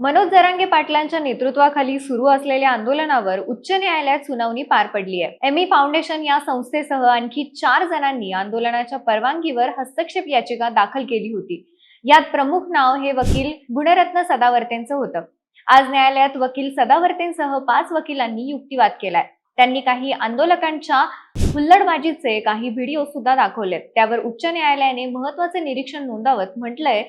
मनोज जरांगे पाटलांच्या नेतृत्वाखाली सुरू असलेल्या आंदोलनावर उच्च न्यायालयात सुनावणी पार पडली आहे. ई फाउंडेशन या संस्थेसह आणखी चार जणांनी आंदोलनाच्या परवानगीवर हस्तक्षेप याचिका दाखल केली होती. यात प्रमुख नाव हे वकील गुणरत्न सदावर्तेंचं होतं. आज न्यायालयात वकील सदावर्तेंसह पाच वकिलांनी युक्तिवाद केलाय. त्यांनी काही आंदोलकांच्या हुल्लडबाजीचे काही व्हिडिओ सुद्धा दाखवलेत. त्यावर उच्च न्यायालयाने महत्त्वाचे निरीक्षण नोंदावत म्हटलंय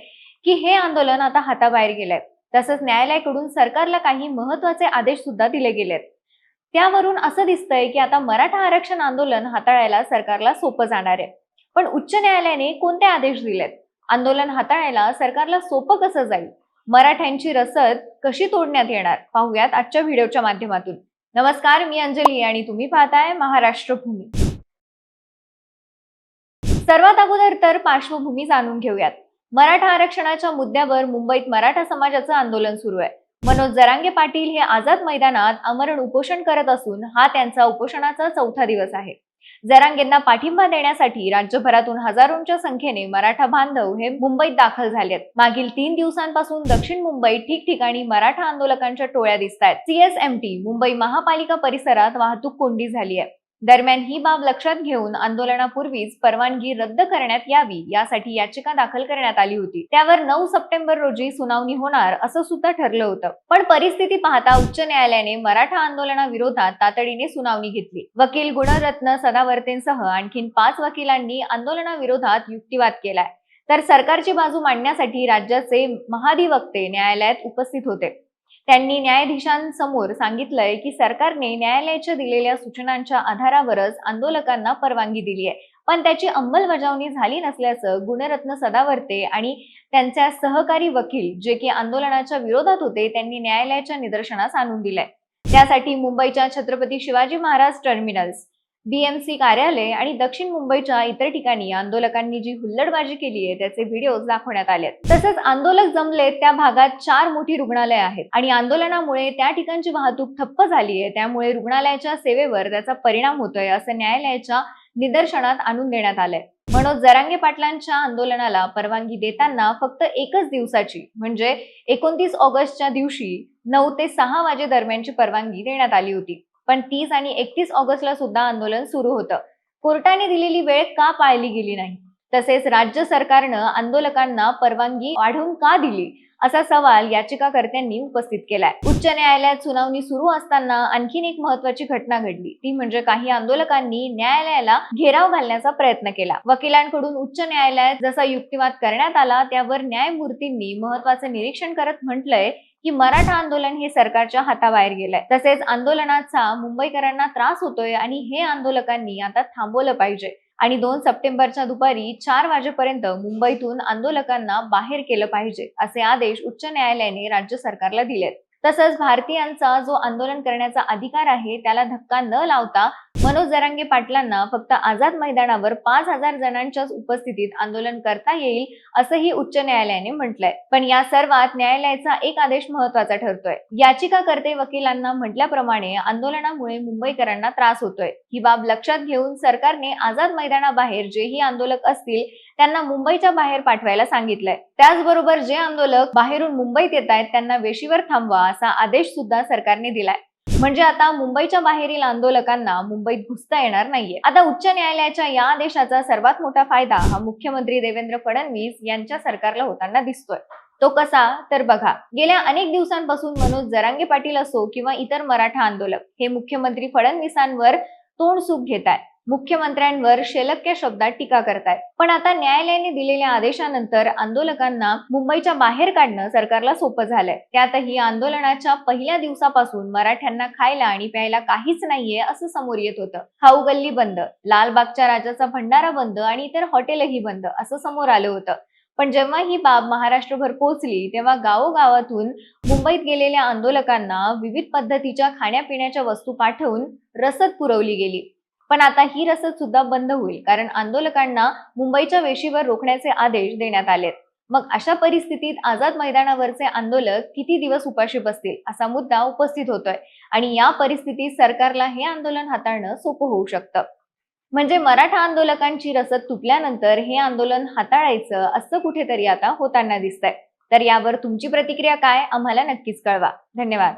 की हे आंदोलन आता हाताबाहेर गेलंय. तसंच न्यायालयाकडून सरकारला काही महत्त्वाचे आदेश सुद्धा दिले गेलेत. त्यावरून असं दिसतंय की आता मराठा आरक्षण आंदोलन हाताळायला सरकारला सोपं जाणार आहे. पण उच्च न्यायालयाने कोणते आदेश दिलेत? आंदोलन हाताळायला सरकारला सोपं कसं जाईल? मराठ्यांची रसद कशी तोडण्यात येणार? पाहूयात आजच्या व्हिडिओच्या माध्यमातून. नमस्कार मी अंजली आणि तुम्ही पाहताय महाराष्ट्र भूमी. सर्वात अगोदर तर पार्श्वभूमी जाणून घेऊयात. मराठा आरक्षणाच्या मुद्द्यावर मुंबईत मराठा समाजाचं आंदोलन सुरू आहे. मनोज जरांगे पाटील हे आझाद मैदानात आमरण उपोषण करत असून हा त्यांचा उपोषणाचा चौथा दिवस आहे. जरांगेंना पाठिंबा देण्यासाठी राज्यभरातून हजारोंच्या संख्येने मराठा बांधव हे मुंबईत दाखल झालेत मागील तीन दिवसांपासून दक्षिण मुंबईत ठिकठिकाणी मराठा आंदोलकांच्या टोळ्या दिसत आहेत सीएसएमटी मुंबई महापालिका परिसरात वाहतूक कोंडी झाली आहे. दरम्यान ही बाब लक्षात घेऊन आंदोलनापूर्वीच परवानगी रद्द करण्यात यावी यासाठी याचिका दाखल करण्यात आली होती. त्यावर नऊ सप्टेंबर रोजी सुनावणी होणार असं सुद्धा ठरलं होतं. पण परिस्थिती पाहता उच्च न्यायालयाने मराठा आंदोलनाविरोधात तातडीने सुनावणी घेतली. वकील गुणरत्न सदावर्तेंसह आणखीन पाच वकिलांनी आंदोलनाविरोधात युक्तिवाद केलाय. तर सरकारची बाजू मांडण्यासाठी राज्याचे महाधिवक्ते न्यायालयात उपस्थित होते. त्यांनी न्यायाधीशांसमोर सांगितलंय की सरकारने न्यायालयाच्या दिलेल्या सूचनांच्या आधारावरच आंदोलकांना परवानगी दिली आहे. पण त्याची अंमलबजावणी झाली नसल्याचं गुणरत्न सदावर्ते आणि त्यांच्या सहकारी वकील जे की आंदोलनाच्या विरोधात होते त्यांनी न्यायालयाच्या निदर्शनास आणून दिलंय. त्यासाठी मुंबईच्या छत्रपती शिवाजी महाराज टर्मिनल्स बीएमसी कार्यालय आणि दक्षिण मुंबईच्या इतर ठिकाणी आंदोलकांनी जी हुल्लडबाजी केली आहे त्याचे व्हिडिओ दाखवण्यात आले तसंच आंदोलक जमले त्या भागात चार मोठी रुग्णालय आहेत आणि आंदोलनामुळे त्या ठिकाणची वाहतूक ठप्प झाली आहे. त्यामुळे रुग्णालयाच्या सेवेवर त्याचा परिणाम होतोय असं न्यायालयाच्या निदर्शनात आणून देण्यात आलंय. मनोज जरांगे पाटलांच्या आंदोलनाला परवानगी देताना फक्त एकच दिवसाची म्हणजे एकोणतीस ऑगस्टच्या दिवशी नऊ ते सहा वाजे दरम्यानची परवानगी देण्यात आली होती. पण तीस आणि एकतीस ऑगस्टला सुद्धा आंदोलन सुरू होतं. कोर्टाने दिलेली वेळ का पाळली गेली नाही? तसेच राज्य सरकारनं आंदोलकांना परवानगी वाढवून का दिली? असा सवाल याचिकाकर्त्यांनी उपस्थित केलाय. उच्च न्यायालयात सुनावणी सुरू असताना आणखीन एक महत्वाची घटना घडली. ती म्हणजे काही आंदोलकांनी न्यायालयाला घेराव घालण्याचा प्रयत्न केला. वकिलांकडून उच्च न्यायालयात जसा युक्तिवाद करण्यात आला त्यावर न्यायमूर्तींनी महत्वाचं निरीक्षण करत म्हटलंय की मराठा आंदोलन हे सरकारच्या हाताबाहेर गेलंय. तसेच आंदोलनाचा मुंबईकरांना त्रास होतोय आणि हे आंदोलकांनी आता थांबवलं पाहिजे. आणि दोन सप्टेंबरच्या दुपारी चार वाजेपर्यंत मुंबईतून आंदोलकांना बाहेर केलं पाहिजे असे आदेश उच्च न्यायालयाने राज्य सरकारला दिलेत. तसंच भारतीयांचा जो आंदोलन करण्याचा अधिकार आहे त्याला धक्का न लावता मनोज जरांगे पाटलांना फक्त आझाद मैदानावर पाच हजार जणांच्याच उपस्थितीत आंदोलन करता येईल असंही उच्च न्यायालयाने म्हटलंय. पण या सर्वात न्यायालयाचा एक आदेश महत्त्वाचा ठरतोय. याचिकाकर्ते वकिलांना म्हटल्याप्रमाणे आंदोलनामुळे मुंबईकरांना त्रास होतोय. ही बाब लक्षात घेऊन सरकारने आझाद मैदानाबाहेर जेही आंदोलक असतील त्यांना मुंबईच्या बाहेर पाठवायला सांगितलंय. त्याचबरोबर जे आंदोलक बाहेरून मुंबईत येत आहेत त्यांना वेशीवर थांबवा असा आदेश सुद्धा सरकारने दिलाय. म्हणजे आता मुंबईच्या बाहेरील आंदोलकांना मुंबईत घुसता येणार नाहीये. आता उच्च न्यायालयाच्या या आदेशाचा सर्वात मोठा फायदा हा मुख्यमंत्री देवेंद्र फडणवीस यांच्या सरकारला होताना दिसतोय. तो कसा? तर बघा गेल्या अनेक दिवसांपासून मनोज जरांगे पाटील असो किंवा इतर मराठा आंदोलक हे मुख्यमंत्री फडणवीसांवर तोंड सुख घेत आहेत मुख्यमंत्र्यांवर शेलक्या शब्दात टीका करतायत. पण आता न्यायालयाने दिलेल्या आदेशानंतर आंदोलकांना मुंबईच्या बाहेर काढणं सरकारला सोपं झालंय. त्यातही आंदोलनाच्या पहिल्या दिवसापासून मराठ्यांना खायला आणि प्यायला काहीच नाहीये असं समोर येत होतं. हाऊ गल्ली बंद लालबागच्या राजाचा भंडारा बंद आणि इतर हॉटेलही बंद असं समोर आलं होतं. पण जेव्हा ही बाब महाराष्ट्रभर पोहोचली तेव्हा गावोगावातून मुंबईत गेलेल्या आंदोलकांना विविध पद्धतीच्या खाण्यापिण्याच्या वस्तू पाठवून रसद पुरवली गेली. पण आता ही रसद सुद्धा बंद होईल कारण आंदोलकांना मुंबईच्या वेशीवर रोखण्याचे आदेश देण्यात आलेत. मग अशा परिस्थितीत आझाद मैदानावरचे आंदोलक किती दिवस उपाशी बसतील असा मुद्दा उपस्थित होतोय. आणि या परिस्थितीत सरकारला हे आंदोलन हाताळणं सोपं होऊ शकतं. म्हणजे मराठा आंदोलकांची रसद तुटल्यानंतर हे आंदोलन हाताळायचं असं कुठेतरी आता होताना दिसतंय. तर यावर तुमची प्रतिक्रिया काय? आम्हाला नक्कीच कळवा. धन्यवाद.